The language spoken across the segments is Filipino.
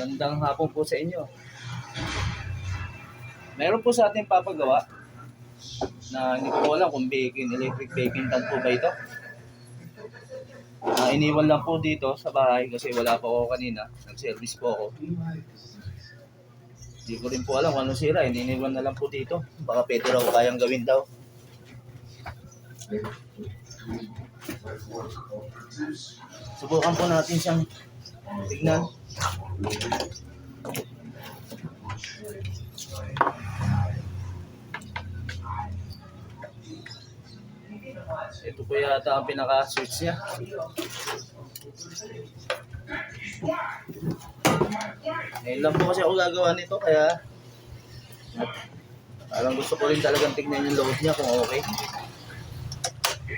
Magandang hapon po sa inyo. Meron po sa ating papagawa na hindi ko alam kung baking, electric baking pan po ba ito. Ah, iniwan lang po dito sa bahay kasi wala pa ako kanina. Nag-service po ako. Hindi ko rin po alam kung ano sira. Iniwan na lang po dito. Baka pwede raw kayang gawin daw. Subukan po natin siyang tignan. Ito po yata ang pinaka-switch niya. Ngayon lang po kasi ako gagawa nito kaya parang gusto ko rin talagang tignan yung load niya kung okay.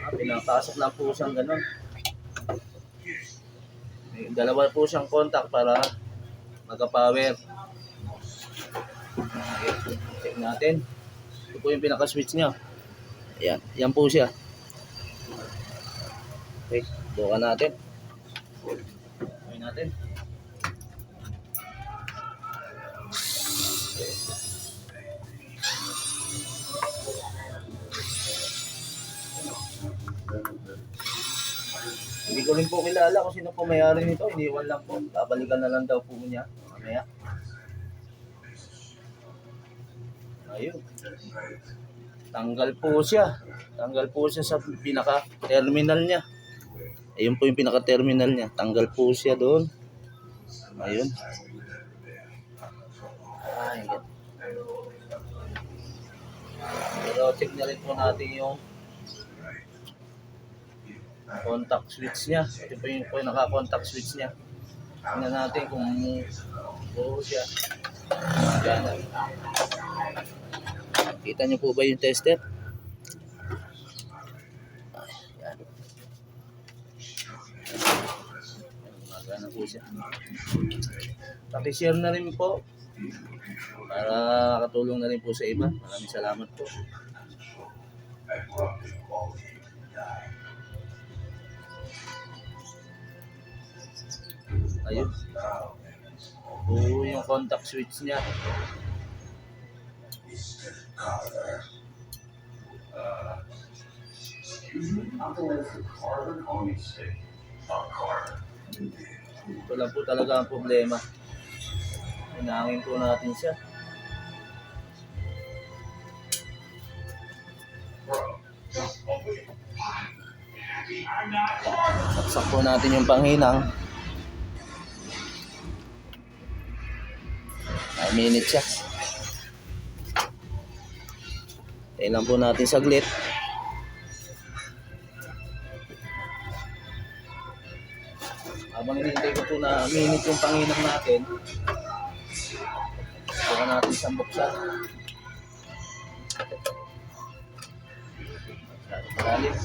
Ah, pinapasok lang po siyang ganun. May dalawa po siyang contact para magka-power. Okay, check natin. Ito po yung pinaka-switch niya. Ayan, yan po siya. Okay, buka natin. Okay natin. Hindi ko rin po kilala kung sino po may-ari nito. Iniwan lang po. Babalikan na lang daw po niya. Mamaya. Ayun. Tanggal po siya. Tanggal po siya sa pinaka-terminal niya. Ayun po yung pinaka-terminal niya. Tanggal po siya doon. Ayun. Ay, yan. Pero check na rin po natin yung contact switch niya. Ito po yung, yung naka-contact switch niya. Tingnan natin kung buo siya. Gana. Kita niyo po ba yung tester? Ay, yan. Gumagana po siya. Pakishare na rin po para katulong na rin po sa iba. Maraming salamat po. Ayun. Oo, yung contact switch niya. Ito lang po talaga ang problema. Hinangin po natin siya. Saksak po natin yung panghinang. 5 minutes siya. Lang po natin saglit. Habang hinihintay ko po na minute yung panginang natin, buka natin siyang buksan. Malalim.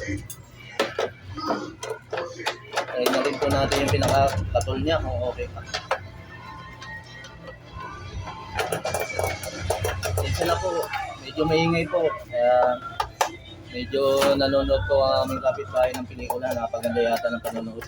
Try po natin yung pinaka-katol niya kung okay pa. Na po, medyo maingay po. Kaya medyo nanonood po ang aming kapitbahay ng pelikula. Napaganda yata ng panonood.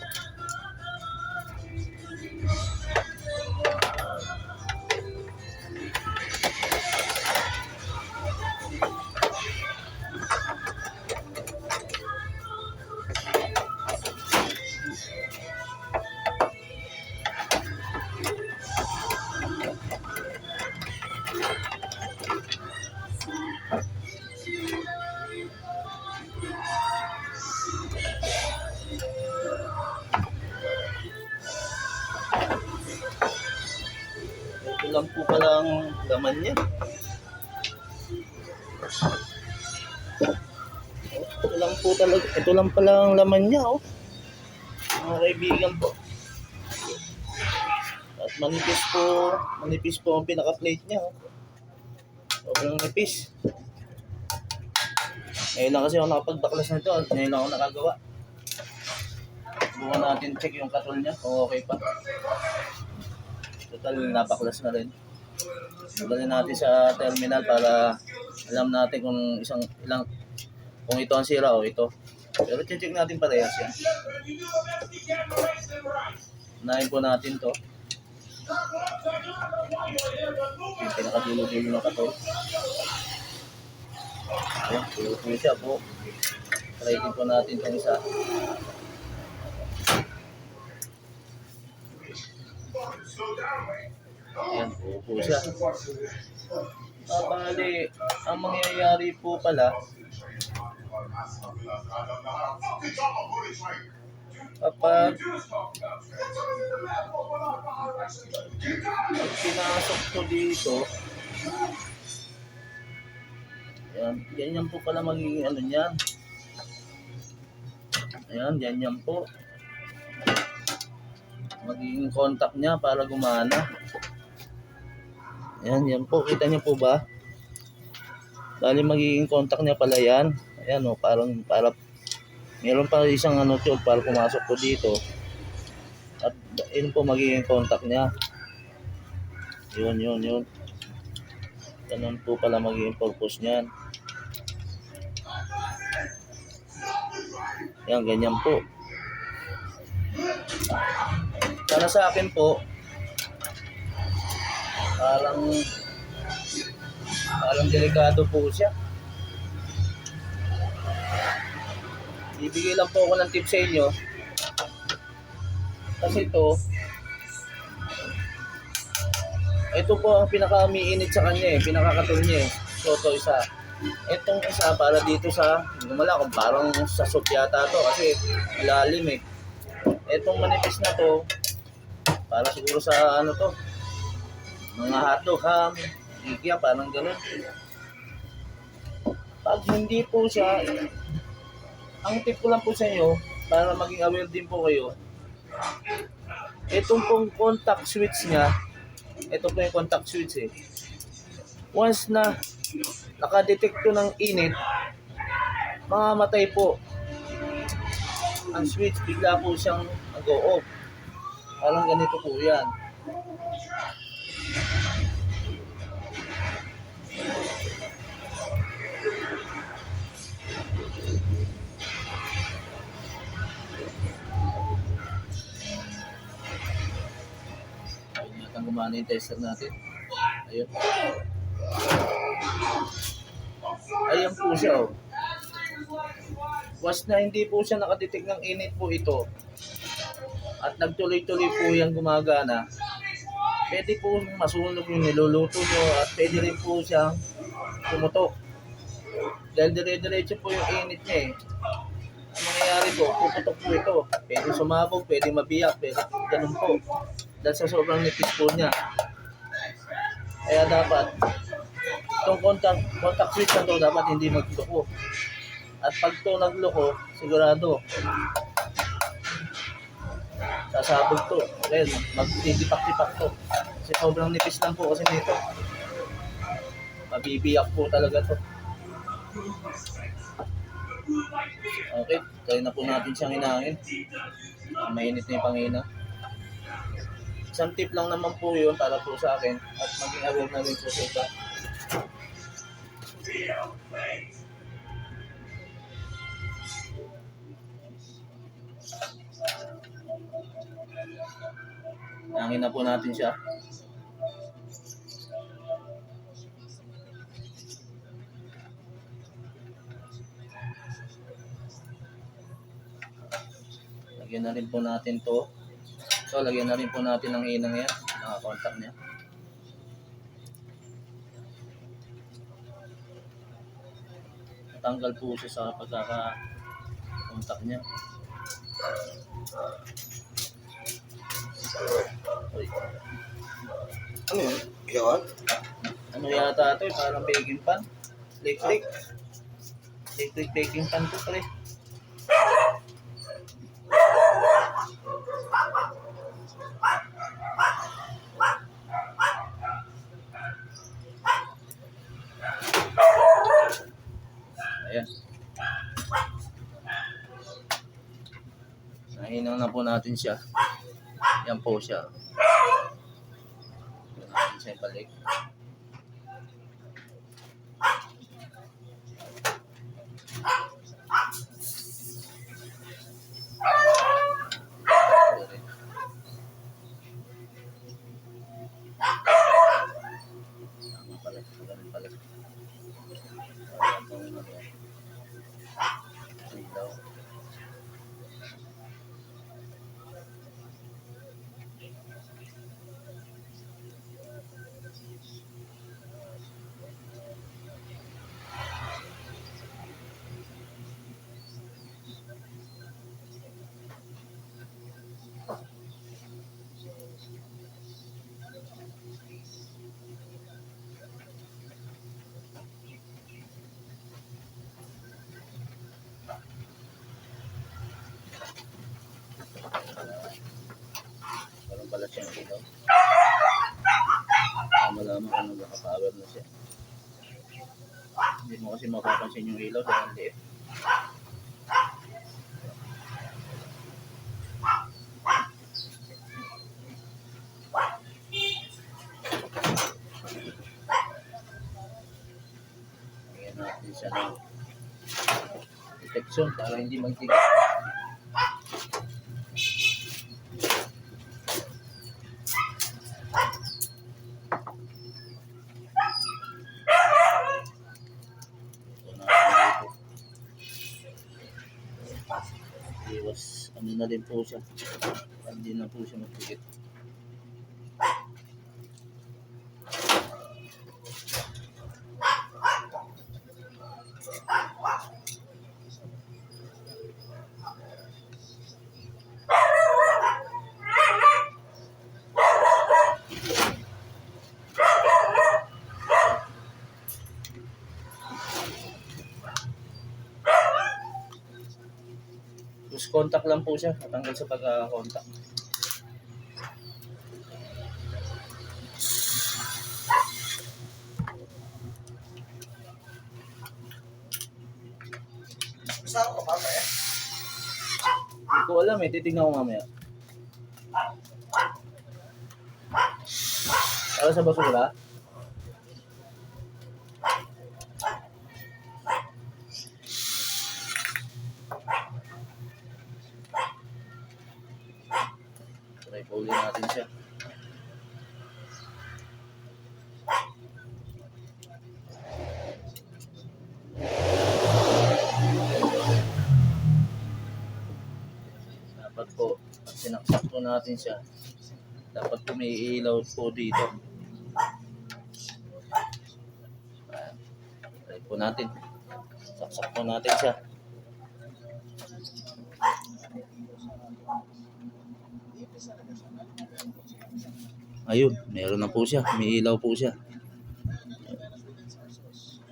Lang po pala ang laman niya. Ito lang po talaga, ito lang pala ang laman niya, oh. Mga kaibigan po. At manipis po, manipis po ang pinaka-plate niya, oh. Sobrang nipis. Ngayon lang kasi ako nakapagdaklas nito, ngayon lang ako nakagawa. Bukan natin check yung katol niya, kung okay pa. Total, napaklas na rin. Dalhin natin sa terminal para alam natin kung isang ilang kung ito ang sira o ito. Pero check natin parehas yan. Unahin po natin to. Yung pinakadulo-dulo ng kato. Ayan, po siya po. Try din po natin itong isa. Ayan, puro po siya. Ah, bali, ang mangyayari po pala, kapag pag pinasok ko dito, ayan, ganyan po pala magiging ano niyan. Ayan, ganyan po. Magiging contact niya para gumana. Ayan, yan po. Kita niyo po ba? Dali magiging contact niya pala yan. Ayan o, parang, para, meron pa isang ano tube para pumasok po dito. At yun po magiging contact niya. Yun, yun, yun. Ganun po pala magiging purpose niyan. Yan, ganyan po. Para sa akin po, parang parang delikado po siya. Ibigay lang po ako ng tip sa inyo. Kasi ito, ito po ang pinaka-umiinit sa kanya eh, pinakakatul niya eh. So, ito isa. Itong isa para dito sa, hindi kung parang sa soup yata to kasi ilalim eh. Itong manipis na to, para siguro sa ano to, mga hotdog, ham, igya, parang ganun. Pag hindi po siya, ang tip ko lang po sa inyo, para maging aware din po kayo, itong pong contact switch niya, ito po yung contact switch eh. Once na nakadetekto ng init, mamamatay po ang switch, bigla po siyang nag-o-off. Parang ganito po yan. Ayun yata gumana yung tester natin. Ayun. Ayan po siya oh. Was na hindi po siya nakatitik ng init po ito at nagtuloy-tuloy po yung gumagana, pwede po masunog yung niluluto nyo at pwede rin po siyang pumutok. Dahil dire-diretso po yung init niya eh. Ang mangyayari po, puputok po ito. Pwede sumabog, pwede mabiyak, pwede ganun po. Dahil sa sobrang nipis po niya. Kaya dapat, itong contact, contact switch na to dapat hindi magloko. At pag to nagloko, sigurado, sasabog to. Well, magdidipak-dipak to. Kasi sobrang nipis lang po kasi nito. Mabibiyak po talaga to. Okay, try na po natin siyang hinangin. Mainit na yung pangina. Isang tip lang naman po yun para po sa akin at maging aware na rin po sa iba. Hangin na po natin siya. Lagyan na rin po natin to. So, lagyan na rin po natin ang inang yan. Naka-contact niya. Natanggal po siya sa pagkaka-contact niya. Ano yun? Yun? Ano yata ito eh, parang baking pan. Electric baking pan to pare. Ayan. Nahinang na po natin siya. Yan po siya. Yan natin pala siyang ilaw. Ah, malaman kung nagkaka-power na siya. Hindi mo kasi mapapansin yung ilaw dahil liit. Bigyan natin siya ng protection para hindi magtigas. Ito na dito. Iwas, ano na din po siya. Hindi na po siya magpigit. Contact lang po siya. Matanggal sa pagka-contact. Saan ko eh? Hindi ko alam eh. Titignan ko mamaya. Para sa basura? Ulit natin siya. dapat po pag sinaksak po natin siya dapat po may ilaw po dito. Try po natin. Saksak po natin siya ayun meron na po siya may ilaw po siya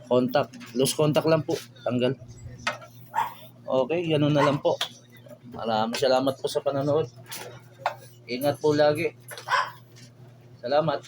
contact lose contact lang po tanggal okay ganun na lang po Maraming salamat po sa panonood. Ingat po lagi. Salamat.